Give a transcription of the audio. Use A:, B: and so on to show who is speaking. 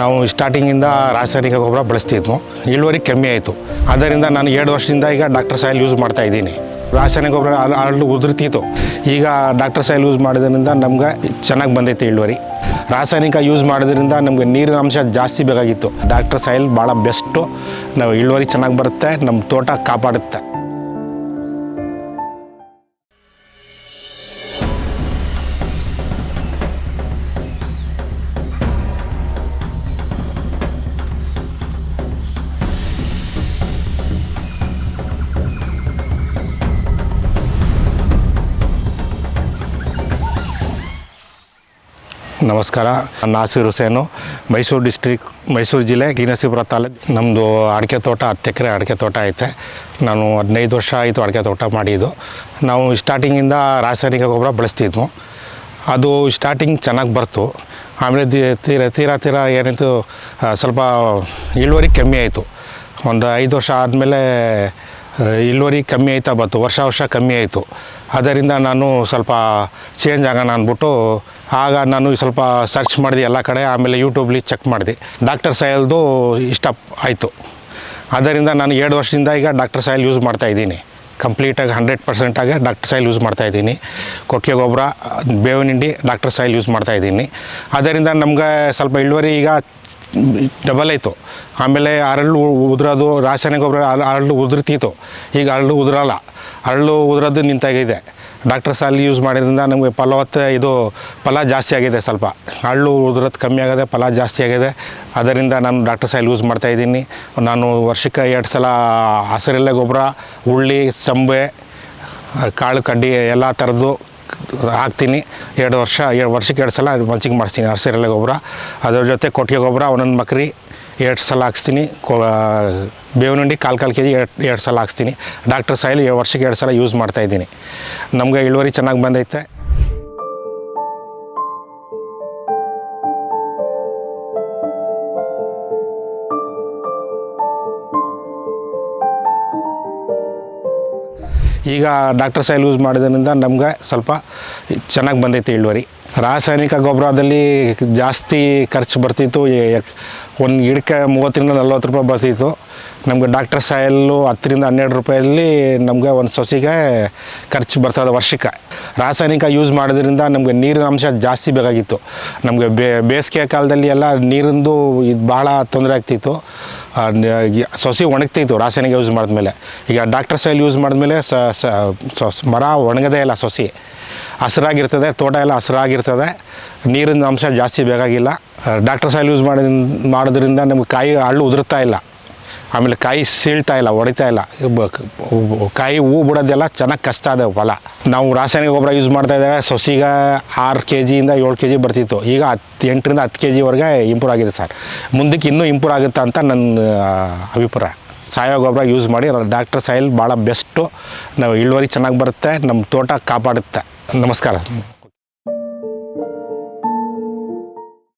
A: ನಾವು ಸ್ಟಾರ್ಟಿಂಗಿಂದ ರಾಸಾಯನಿಕ ಗೊಬ್ಬರ ಬಳಸ್ತಿದ್ವು. ಇಳುವರಿ ಕಮ್ಮಿ ಆಯಿತು. ಆದ್ದರಿಂದ ನಾನು ಎರಡು ವರ್ಷದಿಂದ ಈಗ ಡಾಕ್ಟರ್ ಸಾಯಿಲ್ ಯೂಸ್ ಮಾಡ್ತಾ ಇದ್ದೀನಿ. ರಾಸಾಯನಿಕ ಗೊಬ್ಬರ ಅರಳು ಉದುರ್ತಿತ್ತು. ಈಗ ಡಾಕ್ಟರ್ ಸಾಯಿಲ್ ಯೂಸ್ ಮಾಡೋದ್ರಿಂದ ನಮ್ಗೆ ಚೆನ್ನಾಗಿ ಬಂದೈತೆ ಇಳುವರಿ. ರಾಸಾಯನಿಕ ಯೂಸ್ ಮಾಡೋದ್ರಿಂದ ನಮಗೆ ನೀರಿನ ಅಂಶ ಜಾಸ್ತಿ ಬೇಕಾಗಿತ್ತು. ಡಾಕ್ಟರ್ ಸಾಯಿಲ್ ಭಾಳ ಬೆಸ್ಟು ನಾವು ಇಳುವರಿ ಚೆನ್ನಾಗಿ ಬರುತ್ತೆ ನಮ್ಮ ತೋಟ ಕಾಪಾಡುತ್ತೆ. ನಮಸ್ಕಾರ. ನಾಸೀರ್ ಹುಸೇನು, ಮೈಸೂರು ಡಿಸ್ಟ್ರಿಕ್ ಮೈಸೂರು ಜಿಲ್ಲೆ, ಗೀನಸೀಪುರ ತಾಲೂಕು. ನಮ್ಮದು ಅಡಿಕೆ ತೋಟ, ಹತ್ತು ಎಕರೆ ಅಡಿಕೆ ತೋಟ ಐತೆ. ನಾನು ಹದಿನೈದು ವರ್ಷ ಆಯಿತು ಅಡಿಕೆ ತೋಟ ಮಾಡಿದ್ದು. ನಾವು ಸ್ಟಾರ್ಟಿಂಗಿಂದ ರಾಸಾಯನಿಕ ಗೊಬ್ಬರ ಬಳಸ್ತಿದ್ವು. ಅದು ಸ್ಟಾರ್ಟಿಂಗ್ ಚೆನ್ನಾಗಿ ಬರ್ತು. ಆಮೇಲೆ ತೀರ ತೀರ ತೀರ ಏನಿತ್ತು ಸ್ವಲ್ಪ ಇಳುವರಿ ಕಮ್ಮಿ ಆಯಿತು. ಒಂದು ಐದು ವರ್ಷ ಆದಮೇಲೆ ಇಳುವರಿ ಕಮ್ಮಿ ಆಯ್ತಾ ಬಂತು, ವರ್ಷ ವರ್ಷ ಕಮ್ಮಿ ಆಯಿತು. ಅದರಿಂದ ನಾನು ಸ್ವಲ್ಪ ಚೇಂಜ್ ಆಗೋಣ ಅಂದ್ಬಿಟ್ಟು, ಆಗ ನಾನು ಸ್ವಲ್ಪ ಸರ್ಚ್ ಮಾಡಿದೆ ಎಲ್ಲ ಕಡೆ, ಆಮೇಲೆ ಯೂಟ್ಯೂಬ್ಲಿ ಚೆಕ್ ಮಾಡಿದೆ. ಡಾಕ್ಟರ್ ಸಾಯಲ್ದು ಇಷ್ಟ ಆಯಿತು. ಅದರಿಂದ ನಾನು ಎರಡು ವರ್ಷದಿಂದ ಈಗ ಡಾಕ್ಟರ್ ಸಾಯಲ್ ಯೂಸ್ ಮಾಡ್ತಾ ಇದ್ದೀನಿ. ಕಂಪ್ಲೀಟಾಗಿ ಹಂಡ್ರೆಡ್ ಪರ್ಸೆಂಟಾಗಿ ಡಾಕ್ಟರ್ ಸಾಯಿಲ್ ಯೂಸ್ ಮಾಡ್ತಾ ಇದ್ದೀನಿ. ಕೊಟ್ಟಿಗೆ ಗೊಬ್ಬರ ಬೇವಿನಿಂಡಿ ಡಾಕ್ಟರ್ ಸಾಯಿಲ್ ಯೂಸ್ ಮಾಡ್ತಾ ಇದ್ದೀನಿ. ಅದರಿಂದ ನಮ್ಗೆ ಸ್ವಲ್ಪ ಇಳುವರಿ ಈಗ ಡಬಲ್ ಆಯಿತು. ಆಮೇಲೆ ಅರಳು ಉದುರೋದು, ರಾಸಾಯನಿಕ ಗೊಬ್ಬರ ಅರಳು ಉದುರ್ತಿತ್ತು. ಈಗ ಅರಳು ಉದುರಲ್ಲ. ಅರಳು ಉದುರೋದು ನಿಂತಾಗಿದೆ. ಡಾಕ್ಟರ್ ಅಲ್ಲಿ ಯೂಸ್ ಮಾಡಿದ್ರಿಂದ ನಮಗೆ ಫಲವತ್ತ ಇದು ಫಲ ಜಾಸ್ತಿ ಆಗಿದೆ ಸ್ವಲ್ಪ. ಹಳ್ಳು ಉದುರೋದು ಕಮ್ಮಿ ಆಗಿದೆ, ಫಲ ಜಾಸ್ತಿ ಆಗಿದೆ. ಅದರಿಂದ ನಾನು ಡಾಕ್ಟರ್ ಸಾಯಿಲ್ ಯೂಸ್ ಮಾಡ್ತಾ ಇದ್ದೀನಿ. ನಾನು ವರ್ಷಕ್ಕೆ ಎರಡು ಸಲ ಹಸಿರೆಲೆ ಗೊಬ್ಬರ, ಹುಳ್ಳಿ, ಸಂಬೆ, ಕಾಳು, ಕಡ್ಡಿ ಎಲ್ಲ ಥರದ್ದು ಹಾಕ್ತೀನಿ. ಎರಡು ವರ್ಷ, ಎರಡು ವರ್ಷಕ್ಕೆ ಎರಡು ಸಲ ಮಲ್ಚಿಂಗ್ ಮಾಡಿಸ್ತೀನಿ. ಹಸಿರೆಲೆ ಗೊಬ್ಬರ. ಅದ್ರ ಜೊತೆ ಕೊಟ್ಟಿಗೆ ಗೊಬ್ಬರ, ಒಂದೊಂದು ಮಕ್ರಿ ಎರಡು ಸಲ ಹಾಕ್ಸ್ತೀನಿ. ಕೊ ಬೇವಿನ ಹಿಂಡಿ ಕಾಲು ಕಾಲು ಕೆ ಜಿ ಎರಡು ಎರಡು ಸಲ ಹಾಕ್ಸ್ತೀನಿ. ಡಾಕ್ಟರ್ ಸಾಯಿಲ್ ವರ್ಷಕ್ಕೆ ಎರಡು ಸಲ ಯೂಸ್ ಮಾಡ್ತಾಯಿದ್ದೀನಿ ನಮಗೆ ಇಳುವರಿ ಚೆನ್ನಾಗಿ ಬಂದೈತೆ. ಈಗ ಡಾಕ್ಟರ್ ಸೈಲ್ ಯೂಸ್ ಮಾಡಿದ್ರಿಂದ ನಮ್ಗೆ ಸ್ವಲ್ಪ ಚೆನ್ನಾಗಿ ಬಂದೈತೆ ಇಳುವರಿ. ರಾಸಾಯನಿಕ ಗೊಬ್ಬರದಲ್ಲಿ ಜಾಸ್ತಿ ಖರ್ಚು ಬರ್ತಿತ್ತು ಒಂದು ಗಿಡಕ್ಕೆ ಮೂವತ್ತರಿಂದ ನಲ್ವತ್ತು ರೂಪಾಯಿ ಬರ್ತಿತ್ತು. ನಮಗೆ ಡಾಕ್ಟರ್ ಸಾಯಲ್ಲು ಹತ್ತರಿಂದ ಹನ್ನೆರಡು ರೂಪಾಯಲ್ಲಿ ನಮಗೆ ಒಂದು ಸೊಸಿಗೆ ಖರ್ಚು ಬರ್ತದೆ ವರ್ಷಕ್ಕೆ. ರಾಸಾಯನಿಕ ಯೂಸ್ ಮಾಡೋದ್ರಿಂದ ನಮಗೆ ನೀರಿನ ಅಂಶ ಜಾಸ್ತಿ ಬೇಕಾಗಿತ್ತು. ನಮಗೆ ಬೇಸಿಗೆ ಕಾಲದಲ್ಲಿ ಎಲ್ಲ ನೀರಿಂದು ಇದು ಭಾಳ ತೊಂದರೆ ಆಗ್ತಿತ್ತು. ಸೊಸಿ ಒಣಗ್ತಿತ್ತು, ರಾಸಾಯನಿಕ ಯೂಸ್ ಮಾಡಿದ್ಮೇಲೆ. ಈಗ ಡಾಕ್ಟರ್ ಸೈಲ್ ಯೂಸ್ ಮಾಡಿದ್ಮೇಲೆ ಮರ ಒಣಗದೇ ಇಲ್ಲ ಸೊಸಿ. ಹಸಿರಾಗಿರ್ತದೆ, ತೋಟ ಎಲ್ಲ ಹಸಿರಾಗಿರ್ತದೆ. ನೀರಿನ ಅಂಶ ಜಾಸ್ತಿ ಬೇಕಾಗಿಲ್ಲ. ಡಾಕ್ಟರ್ ಸೈಲ್ ಯೂಸ್ ಮಾಡಿ ಮಾಡೋದ್ರಿಂದ ನಮ್ಗೆ ಕಾಯಿ, ಹಳ್ಳು ಉದುರ್ತಾ ಇಲ್ಲ. ಆಮೇಲೆ ಕಾಯಿ ಸೀಳ್ತಾ ಇಲ್ಲ ಹೊಡಿತಾ ಇಲ್ಲ. ಕಾಯಿ ಹೂ ಬಿಡೋದೆಲ್ಲ ಚೆನ್ನಾಗಿ ಕಷ್ಟ ಇದೆ ಹೊಲ. ನಾವು ರಾಸಾಯನಿಕ ಗೊಬ್ಬರ ಯೂಸ್ ಮಾಡ್ತಾ ಇದ್ದಾಗ ಸೊಸಿಗ ಆರು ಕೆ ಜಿಯಿಂದ ಏಳು ಕೆ ಜಿ ಬರ್ತಿತ್ತು. ಈಗ ಹತ್ತು ಎಂಟರಿಂದ ಹತ್ತು ಕೆ ಜಿವರೆಗೆ ಇಂಪ್ರೂವ್ ಆಗಿದೆ ಸರ್. ಮುಂದಕ್ಕೆ ಇನ್ನೂ ಇಂಪ್ರೂವ್ ಆಗುತ್ತೆ ಅಂತ ನನ್ನ ಅಭಿಪ್ರಾಯ. ಸಾವಯವ ಗೊಬ್ಬರ ಯೂಸ್ ಮಾಡಿ ಡಾಕ್ಟರ್ ಸಾಯಿಲ್ ಭಾಳ ಬೆಸ್ಟು ನಾವು ಇಳುವರಿ ಚೆನ್ನಾಗಿ ಬರುತ್ತೆ ನಮ್ಮ ತೋಟ ಕಾಪಾಡುತ್ತೆ. ನಮಸ್ಕಾರ.